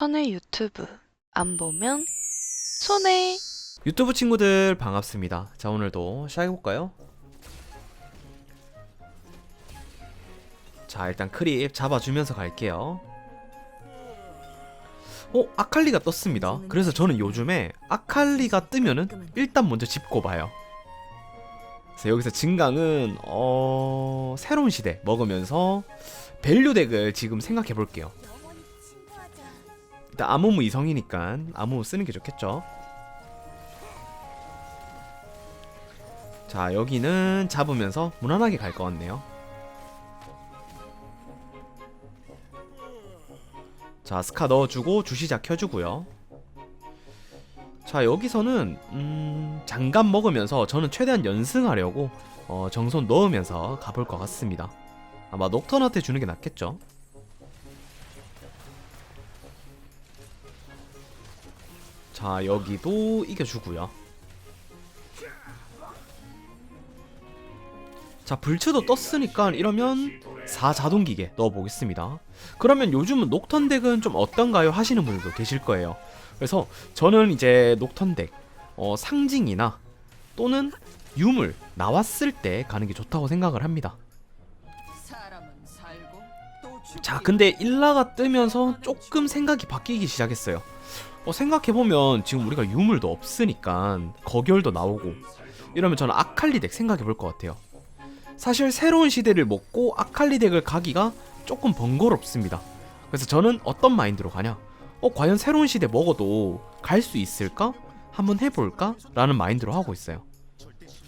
선의 유튜브 안 보면 손해. 유튜브 친구들 반갑습니다. 자 오늘도 시작해볼까요? 자 일단 크립 잡아주면서 갈게요. 어? 아칼리가 떴습니다. 그래서 저는 요즘에 아칼리가 뜨면은 일단 먼저 짚고 봐요. 그래서 여기서 진강은 어... 새로운 시대 먹으면서 밸류 덱을 지금 생각해 볼게요. 일단 아무무 이성이니까 아무무 쓰는 게 좋겠죠. 자 여기는 잡으면서 무난하게 갈 것 같네요. 자 스카 넣어주고 주시자 켜주고요. 자 여기서는 음, 장갑 먹으면서 저는 최대한 연승하려고 어, 정손 넣으면서 가볼 것 같습니다. 아마 녹턴한테 주는 게 낫겠죠 자 여기도 이겨주고요. 자 불츠도 떴으니까 이러면 4 자동기계 넣어보겠습니다. 그러면 요즘은 녹턴 덱은 좀 어떤가요? 하시는 분들도 계실 거예요. 그래서 저는 이제 녹턴 덱 어, 상징이나 또는 유물 나왔을 때 가는 게 좋다고 생각을 합니다. 자 근데 일라가 뜨면서 조금 생각이 바뀌기 시작했어요 어, 생각해보면 지금 우리가 유물도 없으니까 거결도 나오고 이러면 저는 아칼리 덱 생각해볼 것 같아요 사실 새로운 시대를 먹고 아칼리 덱을 가기가 조금 번거롭습니다. 그래서 저는 어떤 마인드로 가냐? 어, 과연 새로운 시대 먹어도 갈 수 있을까? 한번 해볼까? 라는 마인드로 하고 있어요.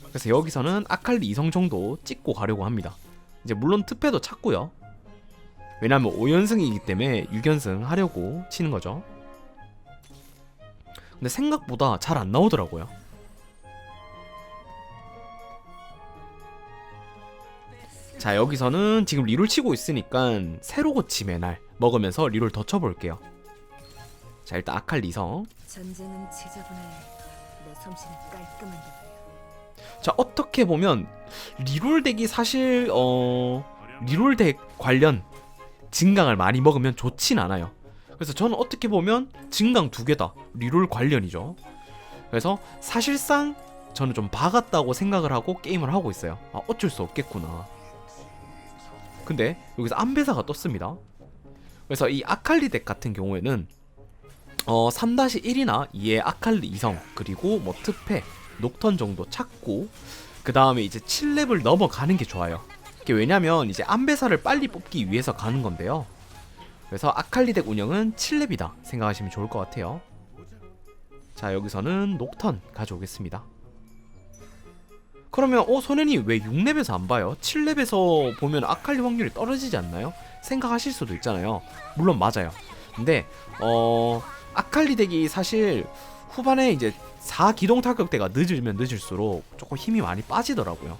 그래서 여기서는 아칼리 이성 정도 찍고 가려고 합니다. 이제 물론 특패도 찾고요. 왜냐면 5연승이기 때문에 6연승 하려고 치는 거죠. 근데 생각보다 잘 안 나오더라고요. 자 여기서는 지금 리롤 치고 있으니까 새로 고침의 날. 먹으면서 리롤 더 쳐볼게요. 자 일단 아칼 리성. 전쟁은 지저분해. 내 솜씨는 깔끔한데. 자 어떻게 보면 리롤 덱이 사실 어 리롤 덱 관련 진강을 많이 먹으면 좋진 않아요 그래서 저는 어떻게 보면 진강 두 개다 리롤 관련이죠 그래서 사실상 저는 좀 박았다고 생각을 하고 게임을 하고 있어요 아 어쩔 수 없겠구나 근데 여기서 안배사가 떴습니다. 그래서 이 아칼리 덱 같은 경우에는 어 3-1이나 2의 아칼리 이성 그리고 뭐 특패, 녹턴 정도 찾고 그 다음에 이제 7렙을 넘어가는 게 좋아요. 이게 왜냐면 이제 안배사를 빨리 뽑기 위해서 가는 건데요. 그래서 아칼리 덱 운영은 7렙이다 생각하시면 좋을 것 같아요. 자 여기서는 녹턴 가져오겠습니다. 그러면 어 소년이 왜 6렙에서 안 봐요? 7렙에서 보면 아칼리 확률이 떨어지지 않나요? 생각하실 수도 있잖아요. 물론 맞아요. 근데 어 아칼리 덱이 사실 후반에 이제 4 기동 타격대가 늦으면 늦을수록 조금 힘이 많이 빠지더라고요.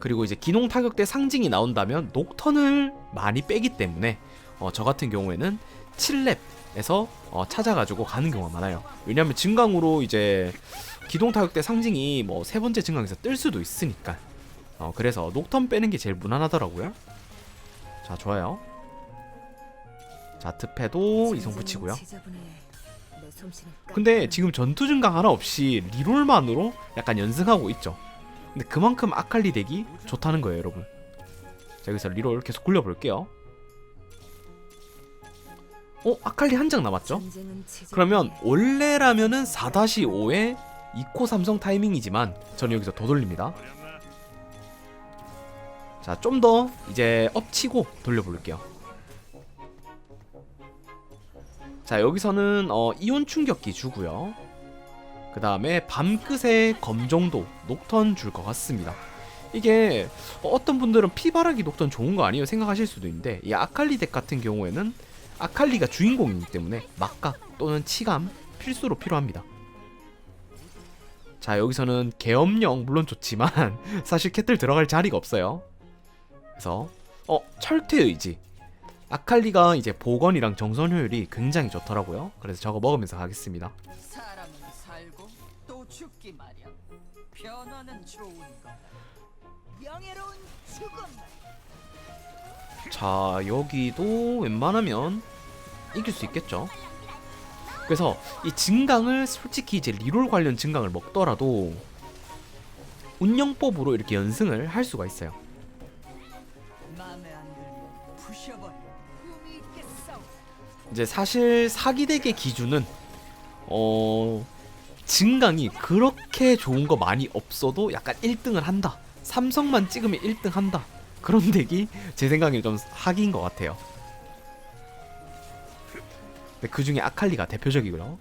그리고 이제 기동 타격대 상징이 나온다면 녹턴을 많이 빼기 때문에 어, 저 같은 경우에는 7렙에서 어, 찾아가지고 가는 경우가 많아요. 왜냐하면 증강으로 이제 기동 타격대 상징이 뭐 세 번째 증강에서 뜰 수도 있으니까. 어, 그래서 녹턴 빼는 게 제일 무난하더라고요. 자, 좋아요. 자, 특패도 이성 붙이고요. 근데 지금 전투 증강 하나 없이 리롤만으로 약간 연승하고 있죠. 근데 그만큼 아칼리 덱이 좋다는 거예요, 여러분. 자, 여기서 리롤 계속 굴려볼게요. 어, 아칼리 한 장 남았죠? 그러면 원래라면은 4-5의 2코 삼성 타이밍이지만 저는 여기서 더 돌립니다. 자, 좀 더 이제 엎치고 돌려볼게요. 자, 여기서는 어, 이온 충격기 주고요. 그 다음에 밤끝의 검정도 녹턴 줄 것 같습니다. 이게 어, 어떤 분들은 피바라기 녹턴 좋은 거 아니에요 생각하실 수도 있는데 이 아칼리 덱 같은 경우에는 아칼리가 주인공이기 때문에 막각 또는 치감 필수로 필요합니다. 자 여기서는 계엄령 물론 좋지만 사실 캣들 들어갈 자리가 없어요. 그래서 어 철퇴 의지 아칼리가 이제 복원이랑 정선 효율이 굉장히 좋더라고요. 그래서 저거 먹으면서 가겠습니다. 죽기 마련. 변화는 좋은 거다. 명예로운 죽음. 자 여기도 웬만하면 이길 수 있겠죠. 그래서 이 증강을 솔직히 이제 리롤 관련 증강을 먹더라도 운영법으로 이렇게 연승을 할 수가 있어요. 맘에 안 들면 부셔버려. 꿈이 있겠어. 이제 사실 사기덱의 기준은 어 증강이 그렇게 좋은 거 많이 없어도 약간 1등을 한다. 삼성만 찍으면 1등 한다. 그런 덱이 제 생각에 좀 사기인 것 같아요. 근데 그 중에 아칼리가 대표적이고요.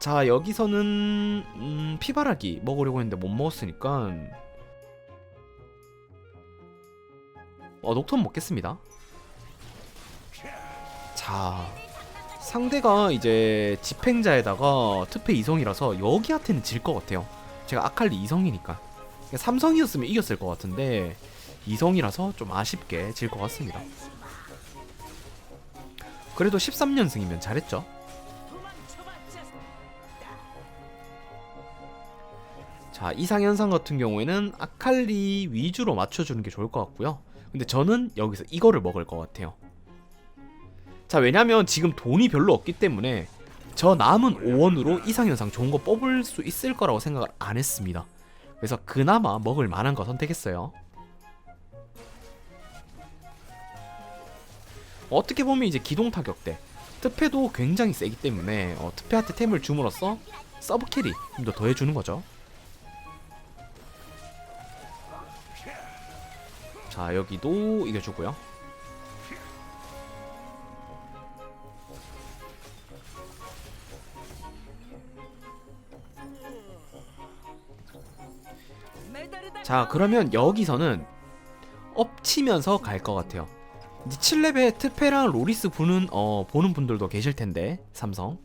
자 여기서는 음, 피바라기 먹으려고 했는데 못 먹었으니까 어 녹턴 먹겠습니다. 자 상대가 이제 집행자에다가 특패 이성이라서 여기한테는 질 것 같아요. 제가 아칼리 이성이니까 그러니까 삼성이었으면 이겼을 것 같은데 이성이라서 좀 아쉽게 질 것 같습니다. 그래도 13연승이면 잘했죠. 자 이상현상 같은 경우에는 아칼리 위주로 맞춰주는 게 좋을 것 같고요 근데 저는 여기서 이거를 먹을 것 같아요 자 왜냐면 지금 돈이 별로 없기 때문에 저 남은 5원으로 이상현상 좋은 거 뽑을 수 있을 거라고 생각을 안 했습니다. 그래서 그나마 먹을 만한 거 선택했어요. 어떻게 보면 이제 기동 타격대 특패도 굉장히 세기 때문에 어, 특패한테 템을 줌으로써 서브 캐리 좀더 더해주는 거죠. 자 여기도 이겨주고요 자 그러면 여기서는 엎치면서 갈 것 같아요. 이제 7렙에 트페랑 로리스 보는 어 보는 분들도 계실 텐데 삼성.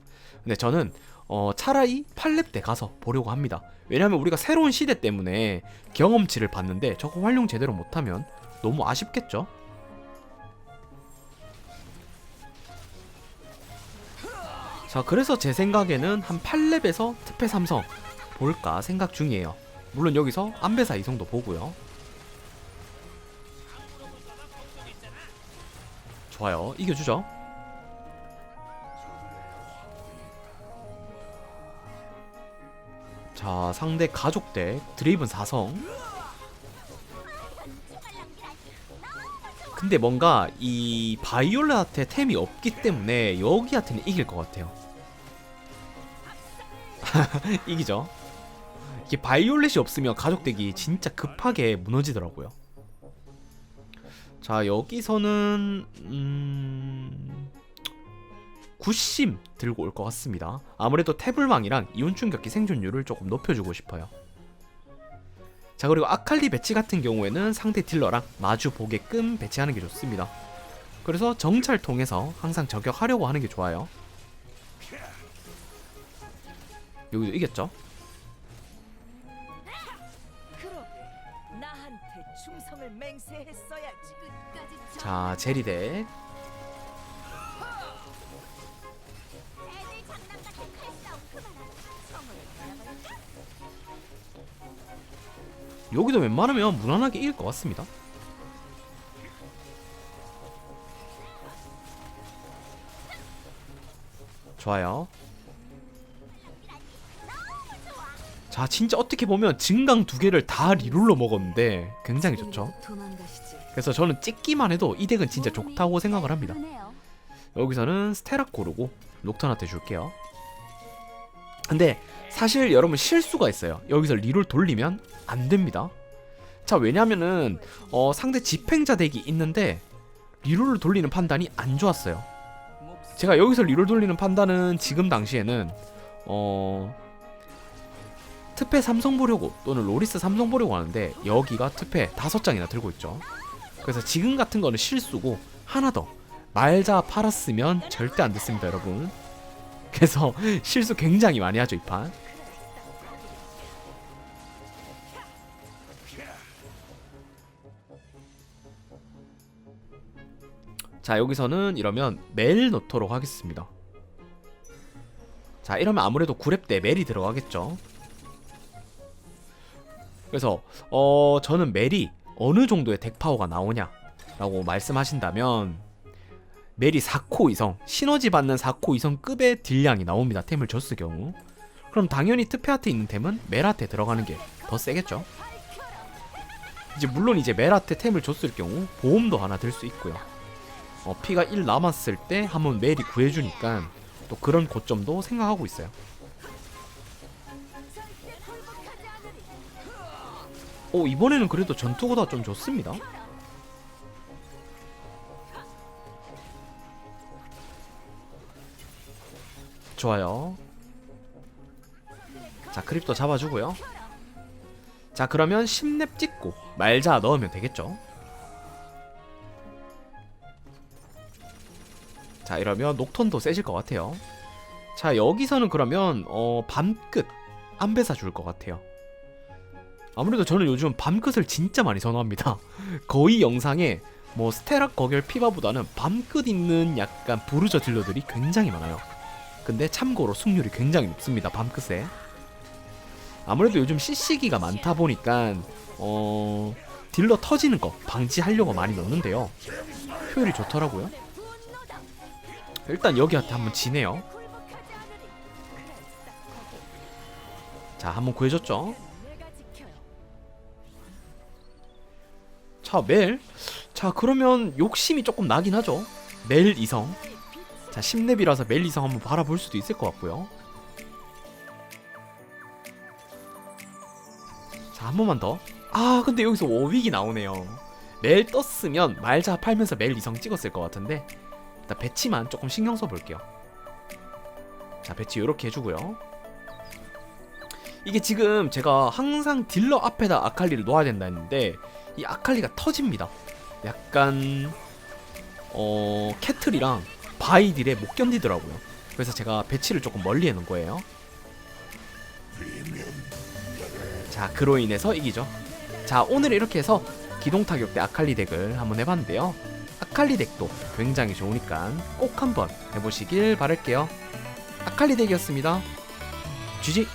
근데 저는 어 차라리 8렙 때 가서 보려고 합니다. 왜냐면 우리가 새로운 시대 때문에 경험치를 받는데 저거 활용 제대로 못하면 너무 아쉽겠죠? 자 그래서 제 생각에는 한 8렙에서 트페 삼성 볼까 생각 중이에요 물론 여기서 안배사 이성도 보고요. 좋아요. 이겨주죠. 자, 상대 가족 대 드레이븐 4성. 근데 뭔가 이 바이올렛한테 템이 없기 때문에 여기한테는 이길 것 같아요. 이기죠. 이게 바이올렛이 없으면 가족덱이 진짜 급하게 무너지더라고요. 자 여기서는 음... 구심 들고 올 것 같습니다. 아무래도 태블망이랑 이온 충격기 생존율을 조금 높여주고 싶어요. 자 그리고 아칼리 배치 같은 경우에는 상대 딜러랑 마주 보게끔 배치하는 게 좋습니다. 그래서 정찰 통해서 항상 저격하려고 하는 게 좋아요. 여기도 이겼죠? 맹세했어야지. 끝까지 자 제리덱 여기도 웬만하면 무난하게 이길 것 같습니다. 좋아요. 자, 진짜 어떻게 보면 증강 두 개를 다 리롤로 먹었는데 굉장히 좋죠. 도망가시지. 그래서 저는 찍기만 해도 이 덱은 진짜 좋다고 생각을 합니다. 여기서는 스테라 고르고 녹턴한테 줄게요. 근데 사실 여러분 실수가 있어요. 여기서 리롤 돌리면 안 됩니다. 자 왜냐면은 어, 상대 집행자 덱이 있는데 리롤을 돌리는 판단이 안 좋았어요. 제가 여기서 리롤 돌리는 판단은 지금 당시에는 어 특패 삼성 보려고 또는 로리스 삼성 보려고 하는데 여기가 특패 다섯 장이나 들고 있죠. 그래서 지금 같은 거는 실수고 하나 더 말자 팔았으면 절대 안 됐습니다, 여러분. 그래서 실수 굉장히 많이 하죠 이 판. 자 여기서는 이러면 멜 넣도록 하겠습니다. 자 이러면 아무래도 9렙 때 멜이 들어가겠죠. 그래서 어 저는 멜이 어느 정도의 덱 파워가 나오냐 라고 말씀하신다면 멜이 4코 이성 시너지 받는 4코 이성급의 딜량이 나옵니다 템을 줬을 경우. 그럼 당연히 트페한테 있는 템은 멜한테 들어가는 게 더 세겠죠? 이제 물론 이제 멜한테 템을 줬을 경우 보험도 하나 들 수 있고요. 어, 피가 1 남았을 때 한번 멜이 구해주니까 또 그런 고점도 생각하고 있어요 오 이번에는 그래도 전투보다 좀 좋습니다. 좋아요. 자 크립도 잡아주고요. 자 그러면 10렙 찍고 말자 넣으면 되겠죠? 자 이러면 녹턴도 세질 것 같아요. 자 여기서는 그러면 어 밤끝 안배사 줄 것 같아요 아무래도 저는 요즘 밤끝을 진짜 많이 선호합니다. 거의 영상에 뭐 스테락 거결 피바보다는 밤끝 있는 약간 부르저 딜러들이 굉장히 많아요. 근데 참고로 승률이 굉장히 높습니다 밤끝에. 아무래도 요즘 CC기가 많다 보니까 어 딜러 터지는 거 방지하려고 많이 넣는데요. 효율이 좋더라고요. 일단 여기한테 한번 지네요. 자 한번 구해줬죠 자, 멜. 자, 그러면 욕심이 조금 나긴 하죠. 멜 이성. 자, 10렙이라서 멜 이성 한번 바라볼 수도 있을 것 같고요. 자, 한 번만 더. 아, 근데 여기서 워윅이 나오네요. 멜 떴으면 말자 팔면서 멜 이성 찍었을 것 같은데 일단 배치만 조금 신경 써 볼게요. 자, 배치 이렇게 해주고요. 이게 지금 제가 항상 딜러 앞에다 아칼리를 놓아야 된다 했는데 이 아칼리가 터집니다. 약간 어 캐틀이랑 바이딜에 못 견디더라고요. 그래서 제가 배치를 조금 멀리 해놓은 거예요. 자 그로 인해서 이기죠. 자 오늘 이렇게 해서 기동 타격 대 아칼리 덱을 한번 해봤는데요. 아칼리 덱도 굉장히 좋으니까 꼭 한번 해보시길 바랄게요. 아칼리 덱이었습니다. GG